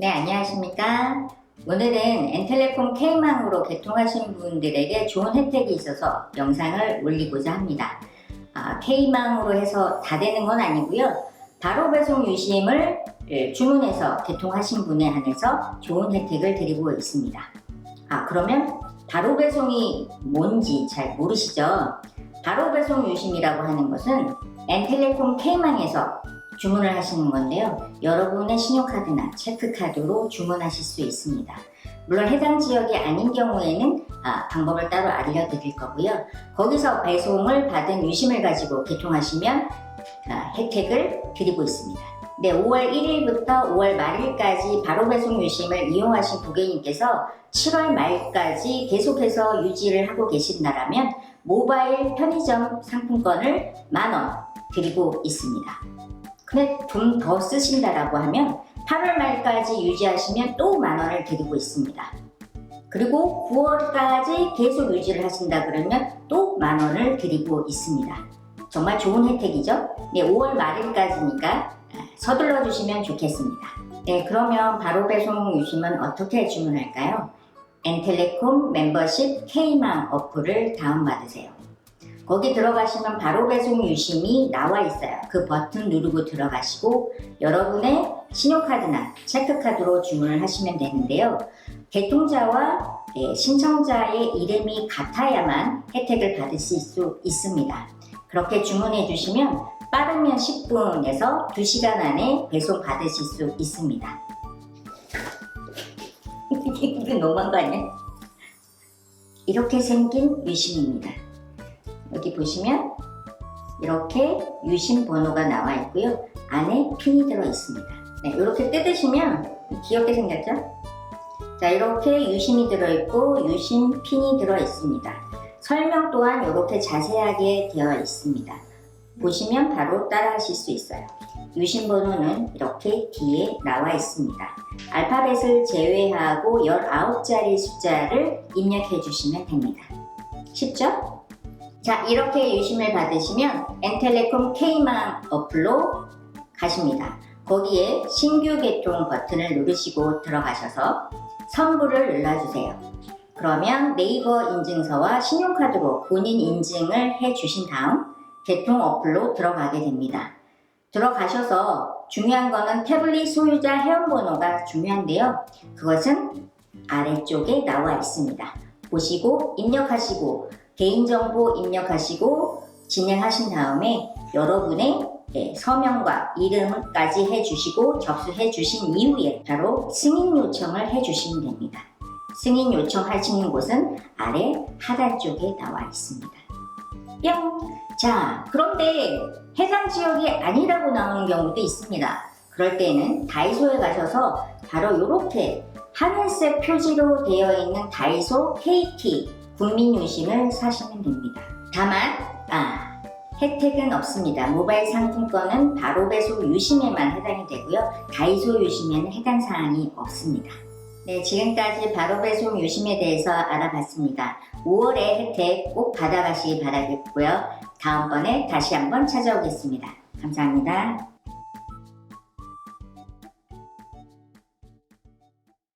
네, 안녕하십니까. 오늘은 엔텔레콤 K망으로 개통하신 분들에게 좋은 혜택이 있어서 영상을 올리고자 합니다. 아, K망으로 해서 다 되는 건 아니고요. 바로 배송 유심을 예, 주문해서 개통하신 분에 한해서 좋은 혜택을 드리고 있습니다. 아, 그러면 바로 배송이 뭔지 잘 모르시죠? 바로 배송 유심이라고 하는 것은 엔텔레콤 K망에서 주문을 하시는 건데요. 여러분의 신용카드나 체크카드로 주문하실 수 있습니다. 물론 해당 지역이 아닌 경우에는 아, 방법을 따로 알려드릴 거고요. 거기서 배송을 받은 유심을 가지고 개통하시면 아, 혜택을 드리고 있습니다. 네, 5월 1일부터 5월 말일까지 바로 배송 유심을 이용하신 고객님께서 7월 말까지 계속해서 유지를 하고 계신다라면 모바일 편의점 상품권을 만원 드리고 있습니다. 근데 좀 더 쓰신다라고 하면 8월 말까지 유지하시면 또 만 원을 드리고 있습니다. 그리고 9월까지 계속 유지를 하신다 그러면 또 만 원을 드리고 있습니다. 정말 좋은 혜택이죠? 네, 5월 말일까지니까 서둘러 주시면 좋겠습니다. 네, 그러면 바로 배송 유심은 어떻게 주문할까요? 엔텔레콤 멤버십 K망 어플을 다운받으세요. 거기 들어가시면 바로 배송 유심이 나와 있어요. 그 버튼 누르고 들어가시고 여러분의 신용카드나 체크카드로 주문을 하시면 되는데요. 개통자와 예, 신청자의 이름이 같아야만 혜택을 받으실 수 있습니다. 그렇게 주문해 주시면 빠르면 10분에서 2시간 안에 배송 받으실 수 있습니다. 이거 너무한 거 아니야? 이렇게 생긴 유심입니다. 여기 보시면 이렇게 유심 번호가 나와 있고요. 안에 핀이 들어 있습니다. 네, 이렇게 뜯으시면 귀엽게 생겼죠? 자, 이렇게 유심이 들어 있고 유심 핀이 들어 있습니다. 설명 또한 이렇게 자세하게 되어 있습니다. 보시면 바로 따라 하실 수 있어요. 유심 번호는 이렇게 뒤에 나와 있습니다. 알파벳을 제외하고 19자리 숫자를 입력해 주시면 됩니다. 쉽죠? 자, 이렇게 유심을 받으시면 엔텔레콤 K망 어플로 가십니다. 거기에 신규 개통 버튼을 누르시고 들어가셔서 선불을 눌러주세요. 그러면 네이버 인증서와 신용카드로 본인 인증을 해 주신 다음 개통 어플로 들어가게 됩니다. 들어가셔서 중요한 거는 태블릿 소유자 회원번호가 중요한데요. 그것은 아래쪽에 나와 있습니다. 보시고 입력하시고 개인정보 입력하시고 진행하신 다음에 여러분의 네, 서명과 이름까지 해주시고 접수해 주신 이후에 바로 승인 요청을 해주시면 됩니다. 승인 요청하시는 곳은 아래 하단 쪽에 나와 있습니다. 뿅! 자, 그런데 해당 지역이 아니라고 나오는 경우도 있습니다. 그럴 때는 다이소에 가셔서 바로 이렇게 하늘색 표지로 되어 있는 다이소 KT 국민유심을 사시면 됩니다. 다만, 아, 혜택은 없습니다. 모바일 상품권은 바로 배송 유심에만 해당이 되고요. 다이소 유심에는 해당 사항이 없습니다. 네, 지금까지 바로 배송 유심에 대해서 알아봤습니다. 5월의 혜택 꼭 받아가시기 바라겠고요. 다음번에 다시 한번 찾아오겠습니다. 감사합니다.